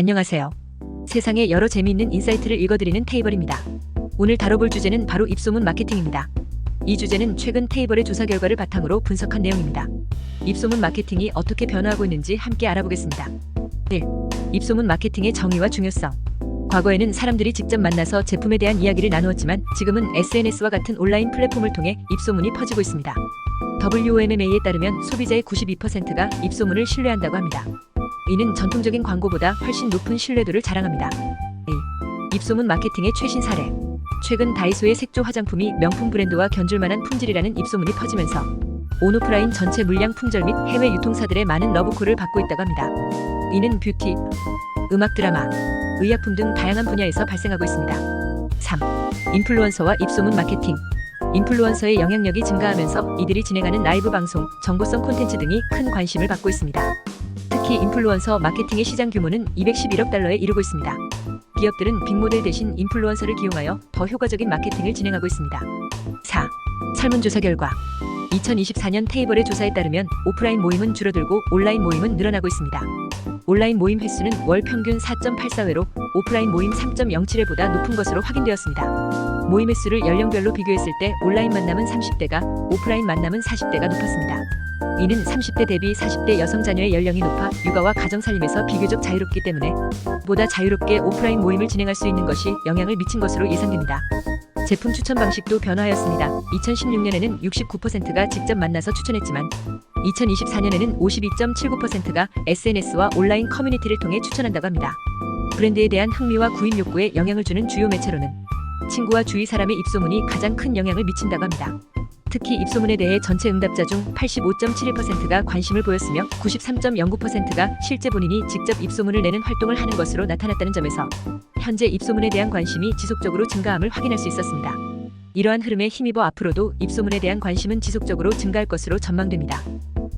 안녕하세요. 세상에 여러 재미있는 인사이트를 읽어드리는 테이블입니다. 오늘 다뤄볼 주제는 바로 입소문 마케팅입니다. 이 주제는 최근 테이블의 조사 결과를 바탕으로 분석한 내용입니다. 입소문 마케팅이 어떻게 변화하고 있는지 함께 알아보겠습니다. 1. 입소문 마케팅의 정의와 중요성. 과거에는 사람들이 직접 만나서 제품에 대한 이야기를 나누었지만 지금은 SNS와 같은 온라인 플랫폼을 통해 입소문이 퍼지고 있습니다. WOMMA에 따르면 소비자의 92%가 입소문을 신뢰한다고 합니다. 이는 전통적인 광고보다 훨씬 높은 신뢰도를 자랑합니다. 2. 입소문 마케팅의 최신 사례. 최근 다이소의 색조 화장품이 명품 브랜드와 견줄만한 품질이라는 입소문이 퍼지면서 온오프라인 전체 물량 품절 및 해외 유통사들의 많은 러브콜을 받고 있다고 합니다. 이는 뷰티, 음악 드라마, 의약품 등 다양한 분야에서 발생하고 있습니다. 3. 인플루언서와 입소문 마케팅. 인플루언서의 영향력이 증가하면서 이들이 진행하는 라이브 방송, 정보성 콘텐츠 등이 큰 관심을 받고 있습니다. 특히 인플루언서 마케팅의 시장 규모는 211억 달러에 이르고 있습니다. 기업들은 빅모델 대신 인플루언서를 기용하여 더 효과적인 마케팅을 진행하고 있습니다. 4. 설문조사 결과 2024년 테이블의 조사에 따르면 오프라인 모임은 줄어들고 온라인 모임은 늘어나고 있습니다. 온라인 모임 횟수는 월 평균 4.84회로 오프라인 모임 3.07회보다 높은 것으로 확인되었습니다. 모임 횟수를 연령별로 비교했을 때 온라인 만남은 30대가, 오프라인 만남은 40대가 높았습니다. 이는 30대 대비 40대 여성 자녀의 연령이 높아 육아와 가정 살림에서 비교적 자유롭기 때문에 보다 자유롭게 오프라인 모임을 진행할 수 있는 것이 영향을 미친 것으로 예상됩니다. 제품 추천 방식도 변화하였습니다. 2016년에는 69%가 직접 만나서 추천했지만 2024년에는 52.79%가 SNS와 온라인 커뮤니티를 통해 추천한다고 합니다. 브랜드에 대한 흥미와 구입 욕구에 영향을 주는 주요 매체로는 친구와 주위 사람의 입소문이 가장 큰 영향을 미친다고 합니다. 특히 입소문에 대해 전체 응답자 중 85.71%가 관심을 보였으며 93.09%가 실제 본인이 직접 입소문을 내는 활동을 하는 것으로 나타났다는 점에서 현재 입소문에 대한 관심이 지속적으로 증가함을 확인할 수 있었습니다. 이러한 흐름에 힘입어 앞으로도 입소문에 대한 관심은 지속적으로 증가할 것으로 전망됩니다.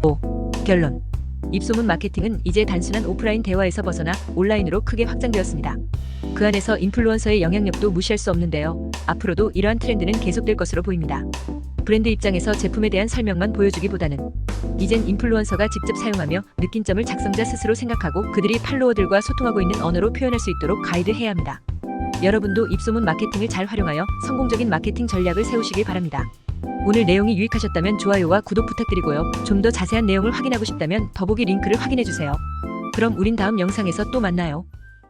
5. 결론. 입소문 마케팅은 이제 단순한 오프라인 대화에서 벗어나 온라인으로 크게 확장되었습니다. 그 안에서 인플루언서의 영향력도 무시할 수 없는데요. 앞으로도 이러한 트렌드는 계속될 것으로 보입니다. 브랜드 입장에서 제품에 대한 설명만 보여주기보다는 이젠 인플루언서가 직접 사용하며 느낀 점을 작성자 스스로 생각하고 그들이 팔로워들과 소통하고 있는 언어로 표현할 수 있도록 가이드해야 합니다. 여러분도 입소문 마케팅을 잘 활용하여 성공적인 마케팅 전략을 세우시길 바랍니다. 오늘 내용이 유익하셨다면 좋아요와 구독 부탁드리고요. 좀 더 자세한 내용을 확인하고 싶다면 더보기 링크를 확인해주세요. 그럼 우린 다음 영상에서 또 만나요.